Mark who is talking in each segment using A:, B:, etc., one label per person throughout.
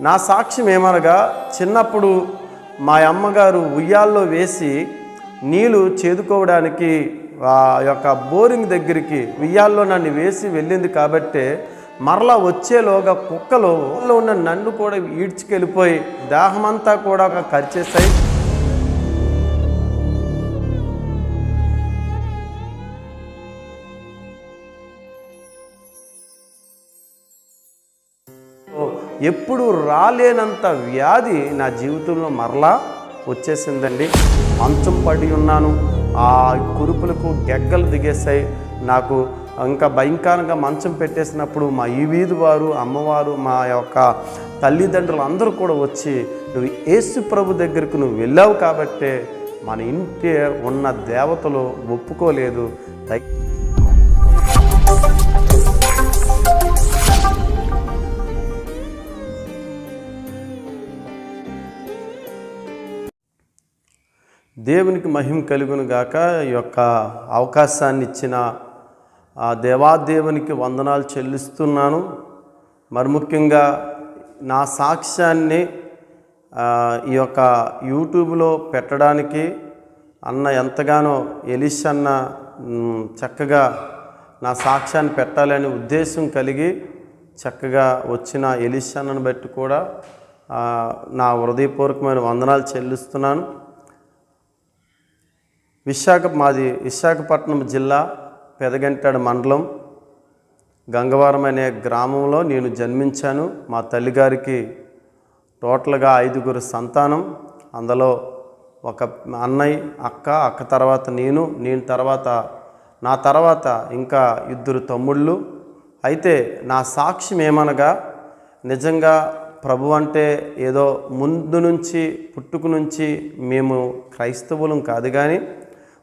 A: నా సాక్ష్యం ఏమనగా చిన్నప్పుడు మా అమ్మగారు ఉయ్యాల్లో వేసి నీళ్ళు చేదుకోవడానికి ఆ యొక్క బోరింగ్ దగ్గరికి ఉయ్యాల్లో నన్ను వేసి వెళ్ళింది కాబట్టే మరలా వచ్చేలోగా కుక్కలు ఊళ్ళో ఉన్న నన్ను కూడా ఈడ్చుకెళ్ళిపోయి దాహమంతా కూడా కరిచేసాయి ఎప్పుడు రాలేనంత వ్యాధి నా జీవితంలో మరలా వచ్చేసిందండి. మంచం పడి ఉన్నాను. ఆ కురుపులకు గెగ్గలు దిగేసాయి నాకు ఇంకా భయంకరంగా మంచం పెట్టేసినప్పుడు మా ఈ వీధి వారు అమ్మవారు మా యొక్క తల్లిదండ్రులు అందరూ కూడా వచ్చి నువ్వు యేసు ప్రభు దగ్గరకు నువ్వు వెళ్ళావు కాబట్టే మన ఇంటి ఉన్న దేవతలు ఒప్పుకోలేదు. దేవునికి మహిమ కలుగును గాక. ఈ యొక్క అవకాశాన్ని ఇచ్చిన ఆ దేవాదేవునికి వందనాలు చెల్లిస్తున్నాను. మరి ముఖ్యంగా నా సాక్ష్యాన్ని ఈ యొక్క యూట్యూబ్లో పెట్టడానికి అన్న ఎంతగానో ఎలిష్ అన్న చక్కగా నా సాక్ష్యాన్ని పెట్టాలనే ఉద్దేశం కలిగి చక్కగా వచ్చిన ఎలిష్ అన్నను బట్టి కూడా నా హృదయపూర్వకమైన వందనాలు చెల్లిస్తున్నాను. విశాఖ మాది విశాఖపట్నం జిల్లా పెదగంటాడు మండలం గంగవరం అనే గ్రామంలో నేను జన్మించాను. మా తల్లిగారికి టోటల్గా ఐదుగురు సంతానం. అందులో ఒక అన్నయ్య అక్క అక్క తర్వాత నేను నేను తర్వాత నా తర్వాత ఇంకా ఇద్దరు తమ్ముళ్ళు. అయితే నా సాక్ష్యం ఏమనగా నిజంగా ప్రభు అంటే ఏదో ముందు నుంచి పుట్టుకు నుంచి మేము క్రైస్తవులం కాదు కానీ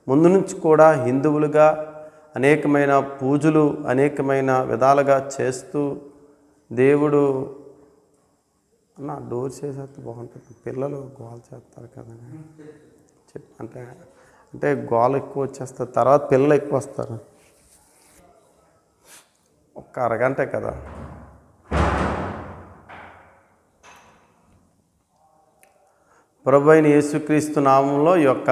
A: ముందు నుంచి కూడా హిందువులుగా అనేకమైన పూజలు అనేకమైన విధాలుగా చేస్తూ దేవుడు అన్న డోర్ చేసేస్తే బాగుంటుంది. పిల్లలు గోల చేస్తారు కదా. చెప్ అంటే అంటే గోల ఎక్కువ వచ్చేస్తారు. తర్వాత పిల్లలు ఎక్కువ వస్తారు. ఒక్క అరగంటే కదా. ప్రభు అయిన యేసుక్రీస్తు నామంలో ఈ యొక్క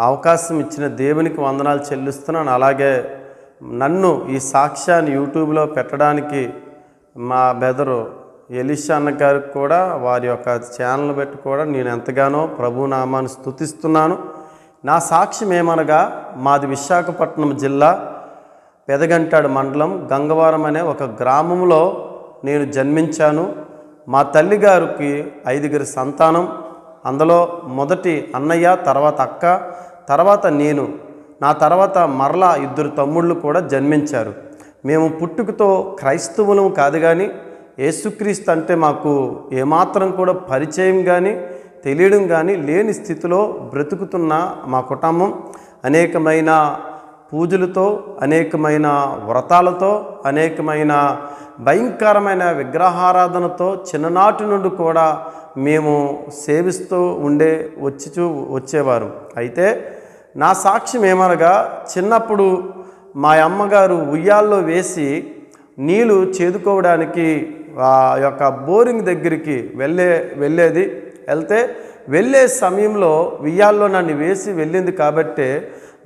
A: అవకాశం ఇచ్చిన దేవునికి వందనాలు చెల్లిస్తున్నాను. అలాగే నన్ను ఈ సాక్ష్యాన్ని యూట్యూబ్లో పెట్టడానికి మా బెదరు ఎలిషా అన్న గారికి కూడా వారి యొక్క ఛానల్ పెట్టి కూడా నేను ఎంతగానో ప్రభునామాన్ని స్థుతిస్తున్నాను స్తుతిస్తున్నాను. నా సాక్ష్యం ఏమనగా మాది విశాఖపట్నం జిల్లా పెదగంటాడు మండలం గంగవరం అనే ఒక గ్రామంలో నేను జన్మించాను. మా తల్లిగారికి ఐదుగురి సంతానం అందులో మొదటి అన్నయ్య తర్వాత అక్క తర్వాత నేను. నా తర్వాత మరలా ఇద్దరు తమ్ముళ్ళు కూడా జన్మించారు. మేము పుట్టుకతో క్రైస్తవులం కాదు కానీ యేసుక్రీస్తు అంటే మాకు ఏమాత్రం కూడా పరిచయం కానీ తెలియడం కానీ లేని స్థితిలో బ్రతుకుతున్న మా కుటుంబం. అనేకమైన పూజలతో అనేకమైన వ్రతాలతో అనేకమైన భయంకరమైన విగ్రహారాధనతో చిన్ననాటి నుండి కూడా మేము సేవిస్తూ ఉండే వచ్చి చూ వచ్చేవారు. అయితే నా సాక్ష్యం ఏమనగా చిన్నప్పుడు మా అమ్మగారు ఉయ్యాల్లో వేసి నీళ్ళు చేదుకోవడానికి ఆ యొక్క బోరింగ్ దగ్గరికి వెళ్ళే వెళ్ళేది. వెళ్తే వెళ్ళే సమయంలో ఉయ్యాల్లో నన్ను వేసి వెళ్ళింది కాబట్టే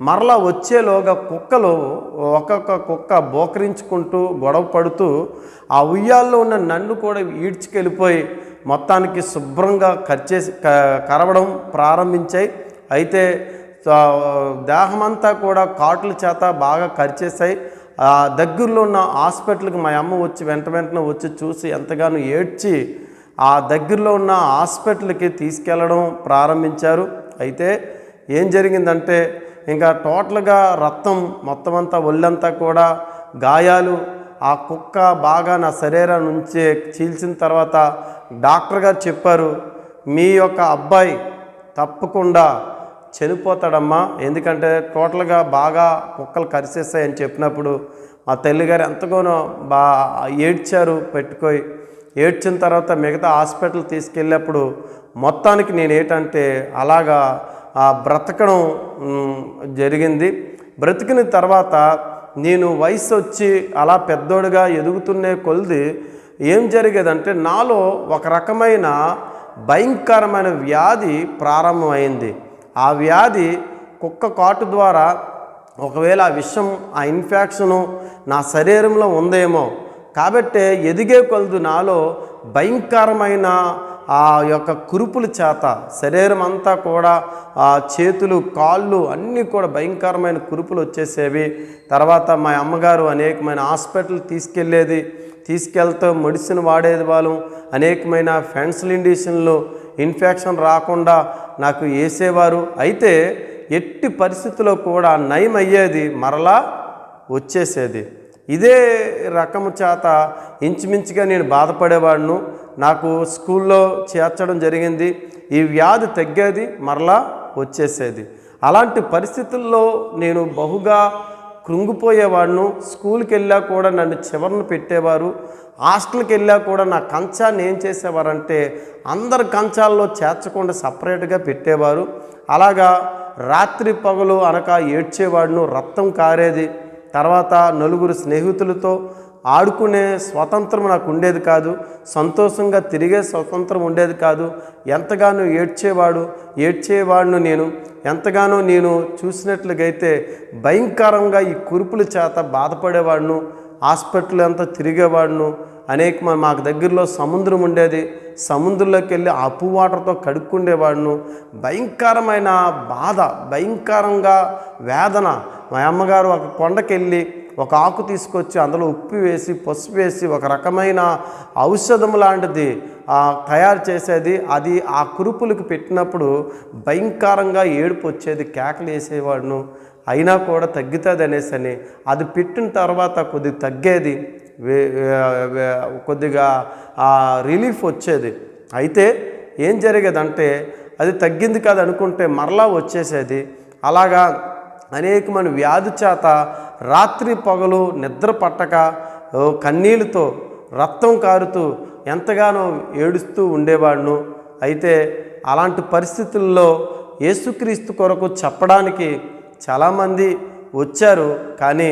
A: మరలా వచ్చేలోగా కుక్కలు ఒక్కొక్క కుక్క బోకరించుకుంటూ గొడవ పడుతూ ఆ ఉయ్యాల్లో ఉన్న నన్ను కూడా ఈడ్చుకెళ్ళిపోయి మొత్తానికి శుభ్రంగా కరిచేసి క- కరవడం ప్రారంభించాయి. అయితే దేహమంతా కూడా కాటుల చేత బాగా కరిచేసాయి ఆ దగ్గరలో ఉన్న హాస్పిటల్కి మా అమ్మ వచ్చి వెంట వెంటనే వచ్చి చూసి ఎంతగానో ఏడ్చి ఆ దగ్గరలో ఉన్న హాస్పిటల్కి తీసుకెళ్ళడం ప్రారంభించారు. అయితే ఏం జరిగిందంటే ఇంకా టోటల్గా రక్తం మొత్తం అంతా ఒళ్ళంతా కూడా గాయాలు ఆ కుక్క బాగా నా శరీరం నుంచి చీల్చిన తర్వాత డాక్టర్ గారు చెప్పారు మీ యొక్క అబ్బాయి తప్పకుండా చనిపోతాడమ్మా. ఎందుకంటే టోటల్గా బాగా కుక్కలు కరిసేస్తాయని చెప్పినప్పుడు మా తల్లిగారు ఎంతగానో బా ఏడ్చారు పెట్టుకొని. ఏడ్చిన తర్వాత మిగతా హాస్పిటల్ తీసుకెళ్ళినప్పుడు మొత్తానికి నేను ఏంటంటే అలాగా బ్రతకడం జరిగింది. బ్రతికిన తర్వాత నేను వయసు వచ్చి అలా పెద్దోడుగా ఎదుగుతున్నే కొలిది ఏం జరిగేదంటే నాలో ఒక రకమైన భయంకరమైన వ్యాధి ప్రారంభమైంది. ఆ వ్యాధి కుక్క కాటు ద్వారా ఒకవేళ ఆ విషం ఆ ఇన్ఫెక్షను నా శరీరంలో ఉందేమో. కాబట్టే ఎదిగే కొలదు నాలో భయంకరమైన ఆ యొక్క కురుపుల చేత శరీరం అంతా కూడా ఆ చేతులు కాళ్ళు అన్నీ కూడా భయంకరమైన కురుపులు వచ్చేసేవి. తర్వాత మా అమ్మగారు అనేకమైన హాస్పిటల్ తీసుకెళ్ళేది తీసుకెళ్తూ మెడిసిన్ వాడేది వాళ్ళం. అనేకమైన ఫెన్సిలిండేషన్లు ఇన్ఫెక్షన్ రాకుండా నాకు వేసేవారు. అయితే ఎట్టి పరిస్థితుల్లో కూడా నయం అయ్యేది మరలా వచ్చేసేది. ఇదే రకము చేత ఇంచుమించుగా నేను బాధపడేవాడును. నాకు స్కూల్లో చేర్చడం జరిగింది. ఈ వ్యాధి తగ్గేది మరలా వచ్చేసేది. అలాంటి పరిస్థితుల్లో నేను బహుగా కృంగిపోయేవాడును. స్కూల్కి వెళ్ళా కూడా నన్ను చివరన పెట్టేవారు. హాస్టల్కి వెళ్ళా కూడా నా కంచాన్ని ఏం చేసేవారంటే అందరు కంచాల్లో చేర్చకుండా సపరేట్గా పెట్టేవారు. అలాగా రాత్రి పగలు అనక ఏడ్చేవాడును. రక్తం కారేది. తర్వాత నలుగురు స్నేహితులతో ఆడుకునే స్వతంత్రం నాకు ఉండేది కాదు. సంతోషంగా తిరిగే స్వతంత్రం ఉండేది కాదు. ఎంతగానో ఏడ్చేవాడు ఏడ్చేవాడును నేను. ఎంతగానో నేను చూసినట్లుగైతే భయంకరంగా ఈ కురుపుల చేత బాధపడేవాడును హాస్పిటల్ అంతా తిరిగేవాడును. అనేక మాకు దగ్గరలో సముద్రం ఉండేది. సముద్రంలోకి వెళ్ళి ఆ అప్పు వాటర్తో కడుక్కుండేవాడును. భయంకరమైన బాధ భయంకరంగా వేదన. మా అమ్మగారు ఒక కొండకెళ్ళి ఒక ఆకు తీసుకొచ్చి అందులో ఉప్పు వేసి పసుపు వేసి ఒక రకమైన ఔషధం లాంటిది తయారు చేసేది. అది ఆ కురుపులకు పెట్టినప్పుడు భయంకరంగా ఏడుపు వచ్చేది కేకలు వేసేవాడును. అయినా కూడా తగ్గుతుంది అనేసి అని. అది పెట్టిన తర్వాత కొద్దిగా తగ్గేది వే- కొద్దిగా ఆ రిలీఫ్ వచ్చేది. అయితే ఏం జరిగేదంటే అది తగ్గింది కాదు అనుకుంటే మరలా వచ్చేసేది. అలాగా అనేకమైన వ్యాధి చేత రాత్రి పగలు నిద్ర పట్టక కన్నీళ్ళతో రక్తం కారుతూ ఎంతగానో ఏడుస్తూ ఉండేవాడును. అయితే అలాంటి పరిస్థితుల్లో యేసుక్రీస్తు కొరకు చెప్పడానికి చాలామంది వచ్చారు. కానీ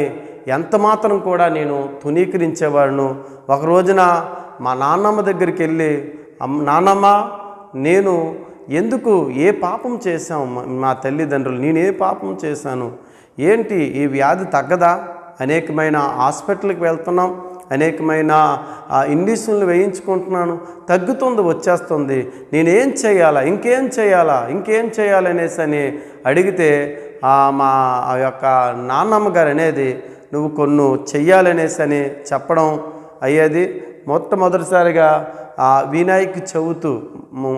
A: ఎంత మాత్రం కూడా నేను తునీకరించేవాడును ఒక రోజున మా నాన్నమ్మ దగ్గరికి వెళ్ళి నాన్నమ్మ నేను ఎందుకు ఏ పాపం చేశాం మా- తల్లిదండ్రులు? నేను ఏ పాపం చేశాను? ఏంటి ఈ వ్యాధి తగ్గదా? అనేకమైన హాస్పిటల్కి వెళ్తున్నాం అనేకమైన ఇండిషన్లు వేయించుకుంటున్నాను. తగ్గుతుంది వచ్చేస్తుంది. నేనేం చేయాలా? ఇంకేం చేయాలా? ఇంకేం చేయాలనేసి అని అడిగితే మా ఆ యొక్క నాన్నమ్మ గారు అనేది నువ్వు కొన్ని చెయ్యాలనేసి అని చెప్పడం అయ్యేది. మొట్టమొదటిసారిగా ఆ వినాయక చవితి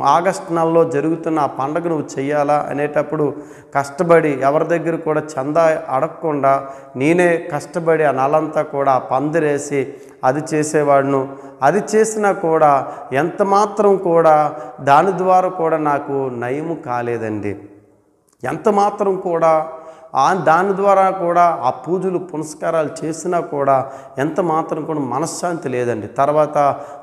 A: ఆగస్ట్ నెలలో జరుగుతున్న ఆ పండుగ నువ్వు చెయ్యాలా అనేటప్పుడు కష్టపడి ఎవరి దగ్గర కూడా చందా అడగకుండా నేనే కష్టపడి ఆ నెలంతా కూడా ఆ పందిరేసి అది చేసేవాడును. అది చేసినా కూడా ఎంత మాత్రం కూడా దాని ద్వారా కూడా నాకు నయము కాలేదండి. ఎంత మాత్రం కూడా దాని ద్వారా కూడా ఆ పూజలు పునస్కారాలు చేసినా కూడా ఎంత మాత్రం కూడా మనశ్శాంతి లేదండి. తర్వాత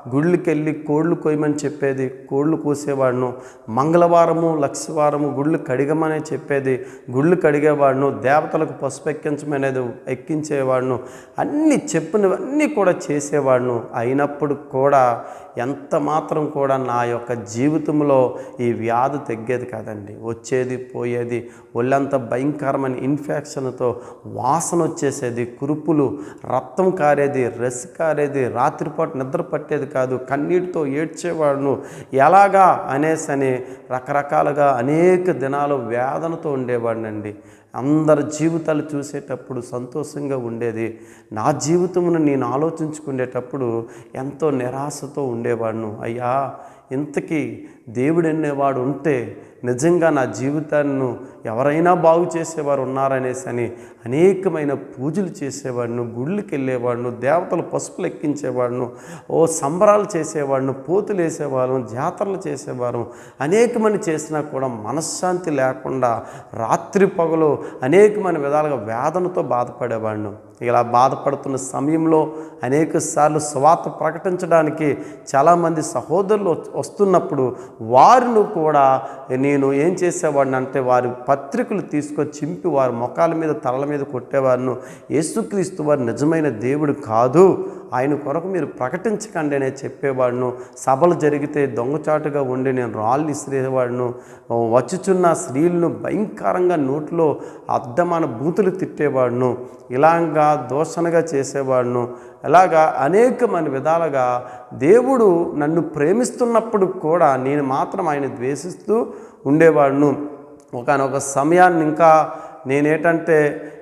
A: గుళ్ళకి వెళ్ళి కోళ్ళు కొయ్యమని చెప్పేది కోళ్ళు కోసేవాడును. మంగళవారము లక్షవారము గుళ్ళు కడిగమని చెప్పేది గుళ్ళు కడిగేవాడును. దేవతలకు పసుపు ఎక్కించమనేది ఎక్కించేవాడును. అన్నీ చెప్పినవన్నీ కూడా చేసేవాడును. అయినప్పుడు కూడా ఎంత మాత్రం కూడా నా యొక్క జీవితంలో ఈ వ్యాధి తగ్గేది కాదండి. వచ్చేది పోయేది ఒళ్ళంత భయంకరమైన ఇన్ఫెక్షన్తో వాసన వచ్చేసేది కురుపులు రక్తం కారేది రెస్ కారేది రాత్రిపాటు నిద్ర పట్టేది కాదు కన్నీటితో ఏడ్చేవాడును. ఎలాగా అనేసి అని రకరకాలుగా అనేక దినాలు వేదనతో ఉండేవాడినండి. అందరి జీవితాలు చూసేటప్పుడు సంతోషంగా ఉండేది. నా జీవితమును నేను ఆలోచించుకునేటప్పుడు ఎంతో నిరాశతో ఉండేవాడును. అయ్యా ఇంతకీ దేవుడు అనేవాడు ఉంటే నిజంగా నా జీవితాన్ని ఎవరైనా బాగు చేసేవారు ఉన్నారనేసి అని అనేకమైన పూజలు చేసేవాడిను గుళ్ళకి వెళ్ళేవాడును దేవతలు పసుపులు ఎక్కించేవాడును ఓ సంబరాలు చేసేవాడిను పోతులు వేసేవాళ్ళం జాతరలు చేసేవారు అనేకమంది చేసినా కూడా మనశ్శాంతి లేకుండా రాత్రి పగలు అనేకమైన విధాలుగా వేదనతో బాధపడేవాడిను. ఇలా బాధపడుతున్న సమయంలో అనేక సార్లు స్వాత ప్రకటించడానికి చాలామంది సహోదరులు వస్తున్నప్పుడు వారిని కూడా నేను ఏం చేసేవాడిని అంటే వారి పత్రికలు తీసుకొని చింపి వారి ముఖాల మీద తలల మీద కొట్టేవారును. యేసుక్రీస్తు వారు నిజమైన దేవుడు కాదు. ఆయన కొరకు మీరు ప్రకటించకండి అనే చెప్పేవాడును. సభలు జరిగితే దొంగచాటుగా ఉండి నేను రాళ్ళు ఇసిరేవాడును వచ్చుచున్న స్త్రీలను భయంకరంగా నోట్లో అద్దమైన బూతులు తిట్టేవాడును. ఇలాగా దోషణగా చేసేవాడును. అలాగా అనేకమైన విధాలుగా దేవుడు నన్ను ప్రేమిస్తున్నప్పుడు కూడా నేను మాత్రం ఆయన ద్వేషిస్తూ ఉండేవాడును. ఒకనొక సమయాన్ని ఇంకా నేనేటంటే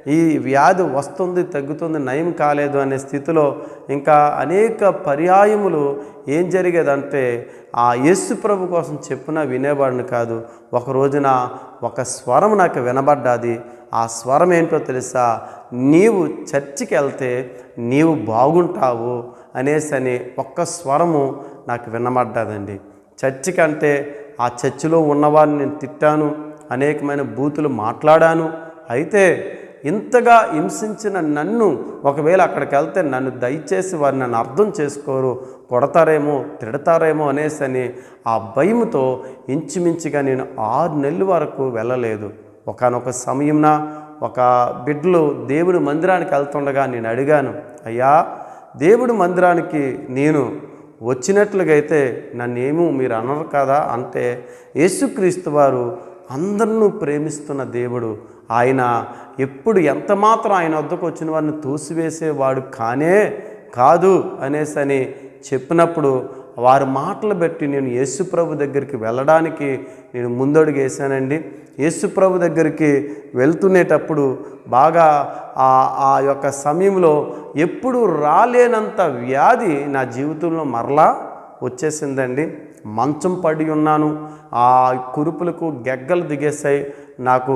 A: ఈ వ్యాధి వస్తుంది తగ్గుతుంది నయం కాలేదు అనే స్థితిలో ఇంకా అనేక పర్యాయములు ఏం జరిగేదంటే ఆ యేసు ప్రభు కోసం చెప్పినా వినేవాడిని కాదు. ఒక రోజున ఒక స్వరం నాకు వినబడ్డాది. ఆ స్వరం ఏంటో తెలుసా? నీవు చర్చికి వెళ్తే నీవు బాగుంటావు అనేసి అని ఒక్క స్వరము నాకు వినబడ్డాదండి. చర్చికి అంటే ఆ చర్చిలో ఉన్నవారిని నేను తిట్టాను అనేకమైన బూతులు మాట్లాడాను అయితే ఇంతగా హింసించిన నన్ను ఒకవేళ అక్కడికి వెళ్తే నన్ను దయచేసి వారు నన్ను అర్థం చేసుకోరు కొడతారేమో తిడతారేమో అనేసి అని ఆ భయముతో ఇంచుమించుగా నేను ఆరు నెలల వరకు వెళ్ళలేదు. ఒకనొక సమయంన ఒక బిడ్డలు దేవుడి మందిరానికి వెళ్తుండగా నేను అడిగాను అయ్యా దేవుడి మందిరానికి నేను వచ్చినట్లుగా అయితే నన్నేమో మీరు అనరు కదా? అంటే యేసుక్రీస్తు వారు అందరినూ ప్రేమిస్తున్న దేవుడు. ఆయన ఎప్పుడు ఎంతమాత్రం ఆయన వద్దకు వచ్చిన వారిని తోసివేసేవాడు కానే కాదు అనేసి అని చెప్పినప్పుడు వారి మాటలు బట్టి నేను యేసుప్రభు దగ్గరికి వెళ్ళడానికి నేను ముందడుగు వేశానండి. యేసుప్రభు దగ్గరికి వెళ్తునేటప్పుడు బాగా ఆ ఆ యొక్క సమయంలో ఎప్పుడు రాలేనంత వ్యాధి నా జీవితంలో మరలా వచ్చేసిందండి. మంచం పడి ఉన్నాను. ఆ కురుపులకు గెగ్గలు దిగేసాయి నాకు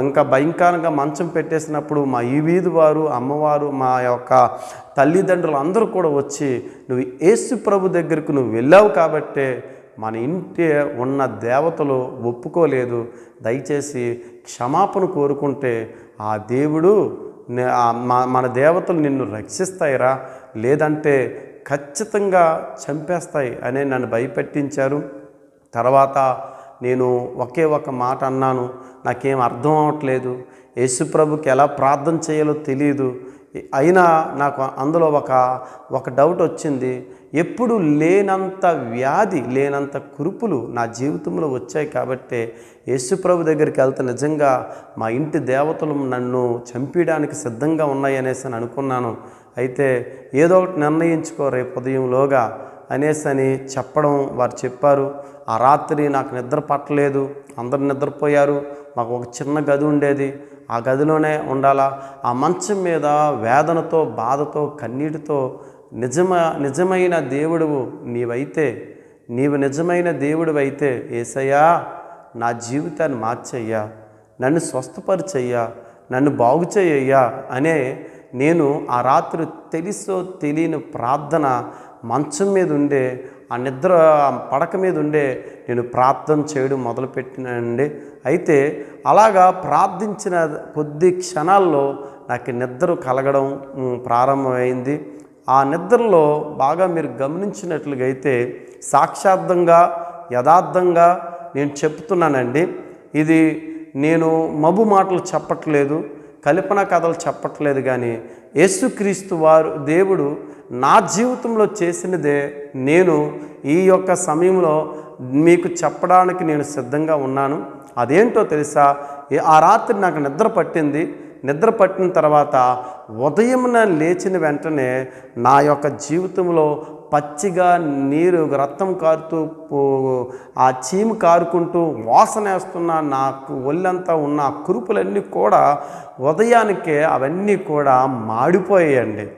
A: ఇంకా భయంకరంగా మంచం పెట్టేసినప్పుడు మా ఈ వీధి వారు అమ్మవారు మా యొక్క తల్లిదండ్రులు అందరూ కూడా వచ్చి నువ్వు యేసు ప్రభు దగ్గరకు నువ్వు వెళ్ళావు కాబట్టే మన ఇంటి ఉన్న దేవతలు ఒప్పుకోలేదు. దయచేసి క్షమాపణ కోరుకుంటే ఆ దేవుడు మన దేవతలు నిన్ను రక్షిస్తాయిరా. లేదంటే ఖచ్చితంగా చంపేస్తాయి అనే నన్ను భయపెట్టించారు. తర్వాత నేను ఒకే ఒక మాట అన్నాను నాకేం అర్థం అవ్వట్లేదు యేసుప్రభుకి ఎలా ప్రార్థన చేయాలో తెలియదు అయినా నాకు అందులో ఒక ఒక డౌట్ వచ్చింది. ఎప్పుడు లేనంత వ్యాధి లేనంత కురుపులు నా జీవితంలో వచ్చాయి కాబట్టే యేసుప్రభు దగ్గరికి వెళ్తే నిజంగా మా ఇంటి దేవతలు నన్ను చంపేయడానికి సిద్ధంగా ఉన్నాయి అనేసి అనుకున్నాను. అయితే ఏదో ఒకటి నిర్ణయించుకో రేపు ఉదయంలోగా అనేసి అని చెప్పడం వారు చెప్పారు. ఆ రాత్రి నాకు నిద్ర పట్టలేదు. అందరు నిద్రపోయారు. మాకు ఒక చిన్న గది ఉండేది. ఆ గదిలోనే ఉండాలా? ఆ మంచం మీద వేదనతో బాధతో కన్నీటితో నిజమ నిజమైన దేవుడువు నీవైతే నీవు నిజమైన దేవుడివైతే ఏసయ్యా నా జీవితాన్ని మార్చయ్యా. నన్ను స్వస్థపరిచయ్యా. నన్ను బాగు చేయయ్యా అనే నేను ఆ రాత్రి తెలుసో తెలియని ప్రార్థన మంచం మీద ఉండే ఆ నిద్ర పడక మీద ఉండే నేను ప్రార్థన చేయడం మొదలుపెట్టినండి అయితే అలాగా ప్రార్థించిన కొద్ది క్షణాల్లో నాకు నిద్ర కలగడం ప్రారంభమైంది. ఆ నిద్రలో బాగా మీరు గమనించినట్లుగా అయితే సాక్షార్థంగా యథార్థంగా నేను చెప్తున్నానండి. ఇది నేను మబు మాటలు చెప్పట్లేదు. కల్పన కథలు చెప్పట్లేదు కానీ యేసుక్రీస్తు వారు దేవుడు నా జీవితంలో చేసినదే నేను ఈ యొక్క సమయంలో మీకు చెప్పడానికి నేను సిద్ధంగా ఉన్నాను. అదేంటో తెలుసా? ఆ రాత్రి నాకు నిద్ర పట్టింది. నిద్ర పట్టిన తర్వాత ఉదయం లేచిన వెంటనే నా యొక్క జీవితంలో పచ్చిగా నీరు రక్తం కారుతూ పో- ఆ చీము కారుకుంటూ వాసనేస్తున్న నాకు ఒళ్ళంతా ఉన్న ఆ కురుపులన్నీ కూడా ఉదయానికే అవన్నీ కూడా మాడిపోయాయండి.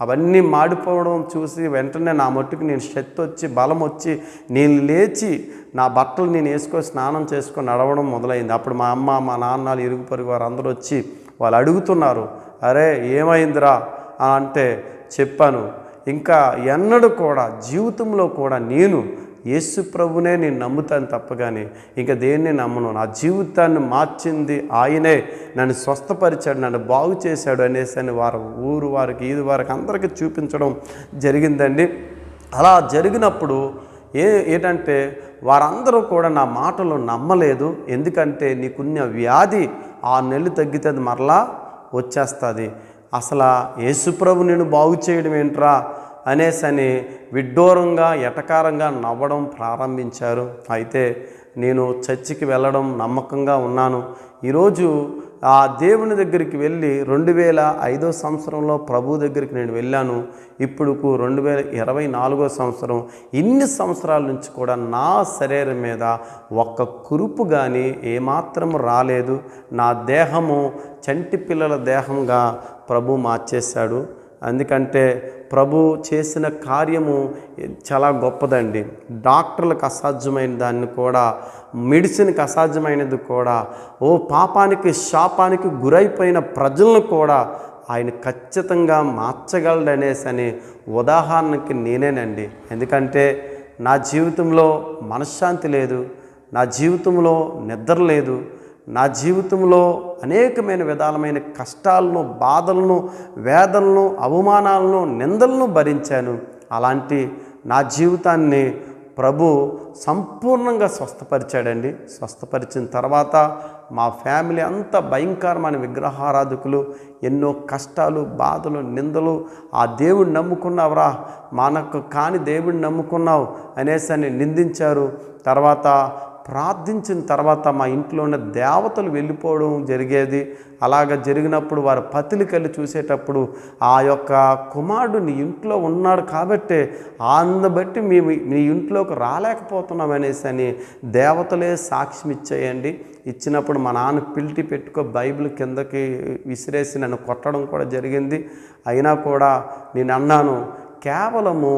A: అవన్నీ మాడిపోవడం చూసి వెంటనే నా మట్టుకు నేను శక్తి వచ్చి బలం వచ్చి నేను లేచి నా బట్టలు నేను వేసుకొని స్నానం చేసుకొని నడవడం మొదలైంది. అప్పుడు మా అమ్మ మా నాన్నలు ఇరుగు పొరుగు వారు అందరూ వచ్చి వాళ్ళు అడుగుతున్నారు అరే ఏమైందిరా? అంటే చెప్పాను ఇంకా ఎన్నడూ కూడా జీవితంలో కూడా నేను యేసు ప్రభునే నేను నమ్ముతాను తప్ప కానీ ఇంకా దేన్ని నమ్మను? నా జీవితాన్ని మార్చింది ఆయనే. నన్ను స్వస్థపరిచాడు నన్ను బాగు చేశాడు అనేసి అని వారు ఊరు వారికి ఇది వారికి అందరికీ చూపించడం జరిగిందండి. అలా జరిగినప్పుడు ఏ ఏంటంటే వారందరూ కూడా నా మాటలు నమ్మలేదు. ఎందుకంటే నీకున్న వ్యాధి ఆ నెల్లు తగ్గితే అది మరలా వచ్చేస్తుంది. అసలు యేసుప్రభు నేను బాగు చేయడం ఏంట్రా అనేసని విడ్డూరంగా ఎటకారంగా నవ్వడం ప్రారంభించారు. అయితే నేను చర్చికి వెళ్ళడం నమ్మకంగా ఉన్నాను. ఈరోజు ఆ దేవుని దగ్గరికి వెళ్ళి రెండు వేల ఐదో సంవత్సరంలో ప్రభు దగ్గరికి నేను వెళ్ళాను. ఇప్పుడుకు రెండు వేల ఇరవై నాలుగో సంవత్సరం. ఇన్ని సంవత్సరాల నుంచి కూడా నా శరీరం మీద ఒక్క కురుపు కానీ ఏమాత్రం రాలేదు. నా దేహము చంటి పిల్లల దేహంగా ప్రభు మార్చేశాడు. ఎందుకంటే ప్రభు చేసిన కార్యము చాలా గొప్పదండి. డాక్టర్లకు అసాధ్యమైన దాన్ని కూడా మెడిసిన్కి అసాధ్యమైనది కూడా ఓ పాపానికి శాపానికి గురైపోయిన ప్రజలను కూడా ఆయన ఖచ్చితంగా మార్చగలడనేసి అని ఉదాహరణకి నేనేనండి. ఎందుకంటే నా జీవితంలో మనశ్శాంతి లేదు నా జీవితంలో నిద్ర లేదు నా జీవితంలో అనేకమైన విధాలమైన కష్టాలను బాధలను వేదనలను అవమానాలను నిందలను భరించాను. అలాంటి నా జీవితాన్ని ప్రభు సంపూర్ణంగా స్వస్థపరిచాడండి. స్వస్థపరిచిన తర్వాత మా ఫ్యామిలీ అంతా భయంకరమైన విగ్రహారాధకులు ఎన్నో కష్టాలు బాధలు నిందలు ఆ దేవుడిని నమ్ముకున్నావురా మనకు కాని దేవుడిని నమ్ముకున్నావు అనేసి అని నిందించారు. తర్వాత ప్రార్థించిన తర్వాత మా ఇంట్లో ఉన్న దేవతలు వెళ్ళిపోవడం జరిగేది. అలాగ జరిగినప్పుడు వారి పతిలికెళ్ళి చూసేటప్పుడు ఆ యొక్క కుమారుడు నీ ఇంట్లో ఉన్నాడు కాబట్టి అందు బట్టి మేము మీ ఇంట్లోకి రాలేకపోతున్నాం అనేసి అని దేవతలే సాక్ష్యం ఇచ్చేయండి. ఇచ్చినప్పుడు మా నాన్న పిల్టి పెట్టుకో బైబిల్ కిందకి విసిరేసి నన్ను కొట్టడం కూడా జరిగింది. అయినా కూడా నేను అన్నాను కేవలము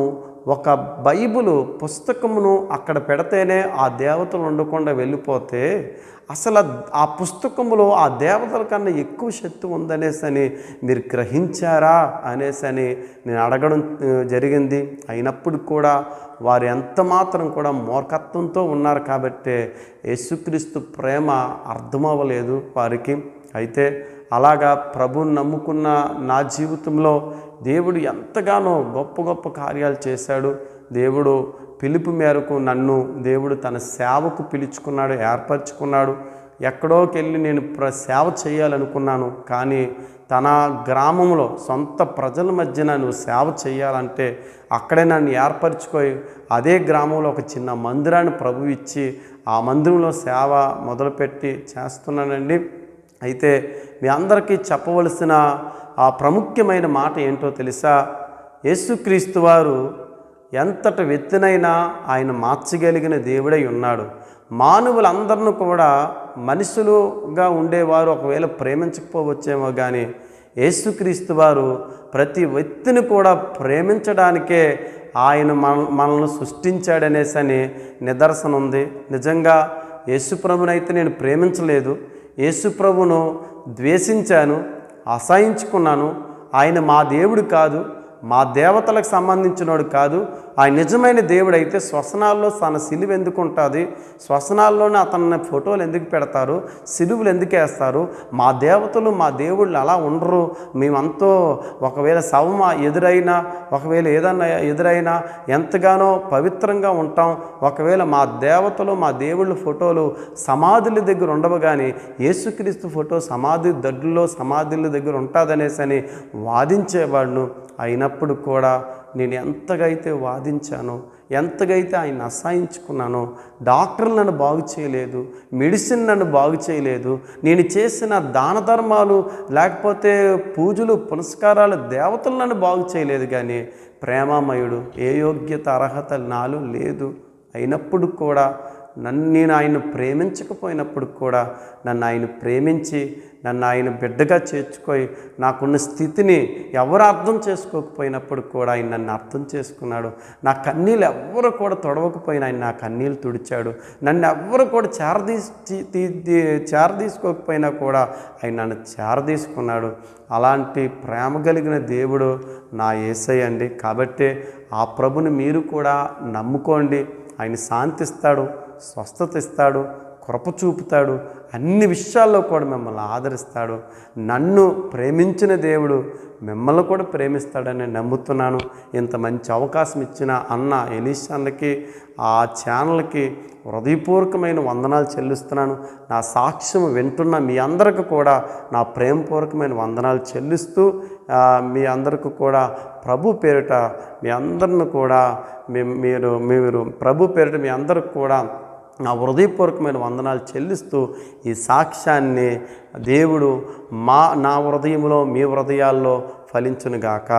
A: ఒక బైబిల్ పుస్తకమును అక్కడ పెడితేనే ఆ దేవతలు ఉండకుండా వెళ్ళిపోతే అసలు ఆ పుస్తకములో ఆ దేవతల కన్నా ఎక్కువ శక్తి ఉందనేసి అని మీరు గ్రహించారా అనేసి అని నేను అడగడం జరిగింది. అయినప్పుడు కూడా వారు ఎంత మాత్రం కూడా మూర్ఖత్వంతో ఉన్నారు కాబట్టే యేసుక్రీస్తు ప్రేమ అర్థమవ్వలేదు వారికి. అయితే అలాగా ప్రభుని నమ్ముకున్న నా జీవితంలో దేవుడు ఎంతగానో గొప్ప గొప్ప కార్యాలు చేశాడు. దేవుడు పిలుపు మేరకు నన్ను దేవుడు తన సేవకు పిలుచుకున్నాడు ఏర్పరచుకున్నాడు. ఎక్కడోకి వెళ్ళి నేను ప్ర సేవ చేయాలనుకున్నాను. కానీ తన గ్రామంలో సొంత ప్రజల మధ్యన నువ్వు సేవ చేయాలంటే అక్కడే నన్ను ఏర్పరచుకొని అదే గ్రామంలో ఒక చిన్న మందిరాన్ని ప్రభు ఇచ్చి ఆ మందిరంలో సేవ మొదలుపెట్టి చేస్తున్నానండి. అయితే మీ అందరికీ చెప్పవలసిన ఆ ప్రాముఖ్యమైన మాట ఏంటో తెలుసా? యేసుక్రీస్తు వారు ఎంతటి వ్యక్తినైనా ఆయన మార్చగలిగిన దేవుడై ఉన్నాడు. మానవులందరిని కూడా మనుషులుగా ఉండేవారు ఒకవేళ ప్రేమించకపోవచ్చేమో కానీ యేసుక్రీస్తు వారు ప్రతి వ్యక్తిని కూడా ప్రేమించడానికే ఆయన మన మనల్ని సృష్టించాడనేసి అని నిదర్శనం ఉంది నిజంగా యేసుప్రభునైతే నేను ప్రేమించలేదు. యేసుప్రభును ద్వేషించాను అసహించుకున్నాను ఆయన మా దేవుడు కాదు మా దేవతలకు సంబంధించినోడు కాదు ఆ నిజమైన దేవుడైతే శ్వసనాల్లో తన సిలువ ఎందుకు ఉంటుంది శ్వసనాల్లోనే అతన్ని ఫోటోలు ఎందుకు పెడతారు? సిలువులు ఎందుకు వేస్తారు? మా దేవతలు మా దేవుళ్ళు అలా ఉండరు. మేమంతో ఒకవేళ శవమ ఎదురైనా ఒకవేళ ఏదన్నా ఎదురైనా ఎంతగానో పవిత్రంగా ఉంటాం. ఒకవేళ మా దేవతలు మా దేవుళ్ళ ఫోటోలు సమాధుల దగ్గర ఉండవు కానీ యేసుక్రీస్తు ఫోటో సమాధి దడ్డులో సమాధుల దగ్గర ఉంటుందనేసి అని వాదించేవాడును అయినప్పుడు కూడా నేను ఎంతగైతే వాదించానో ఎంతగైతే ఆయన అసహించుకున్నానో డాక్టర్లు నన్ను బాగు చేయలేదు మెడిసిన్ నన్ను బాగు చేయలేదు నేను చేసిన దాన ధర్మాలు లేకపోతే పూజలు పునస్కారాలు దేవతలు నన్ను బాగు చేయలేదు కానీ ప్రేమామయుడు ఏ యోగ్యత అర్హత నాలో లేదు. అయినప్పుడు కూడా నన్ను నేను ఆయన్ను ప్రేమించకపోయినప్పుడు కూడా నన్ను ఆయన ప్రేమించి నన్ను ఆయన బిడ్డగా చేర్చుకొని నాకున్న స్థితిని ఎవరు అర్థం చేసుకోకపోయినప్పుడు కూడా ఆయన నన్ను అర్థం చేసుకున్నాడు. నా కన్నీళ్ళు ఎవ్వరు కూడా తొడవకపోయినా ఆయన నా కన్నీళ్ళు తుడిచాడు. నన్ను ఎవ్వరు కూడా చేరదీసి తీ- చేరదీసుకోకపోయినా కూడా ఆయన నన్ను చేరదీసుకున్నాడు. అలాంటి ప్రేమ కలిగిన దేవుడు నా ఏసై అండి. కాబట్టి ఆ ప్రభుని మీరు కూడా నమ్ముకోండి. ఆయన శాంతిస్తాడు. స్వస్థత ఇస్తాడు కృప చూపుతాడు అన్ని విషయాల్లో కూడా మిమ్మల్ని ఆదరిస్తాడు. నన్ను ప్రేమించిన దేవుడు మిమ్మల్ని కూడా ప్రేమిస్తాడని నమ్ముతున్నాను. ఇంత మంచి అవకాశం ఇచ్చిన అన్న ఎలీషాన్లకి ఆ ఛానల్కి హృదయపూర్వకమైన వందనాలు చెల్లిస్తున్నాను. నా సాక్ష్యం వింటున్న మీ అందరికి కూడా నా ప్రేమపూర్వకమైన వందనాలు చెల్లిస్తూ మీ అందరికీ కూడా ప్రభు పేరిట మీ అందరిని కూడా మీరు మీరు ప్రభు పేరిట మీ అందరికి కూడా నా హృదయపూర్వకమైన వందనాలు చెల్లిస్తూ ఈ సాక్ష్యాన్ని దేవుడు మా నా హృదయంలో మీ హృదయాల్లో ఫలించునుగాక.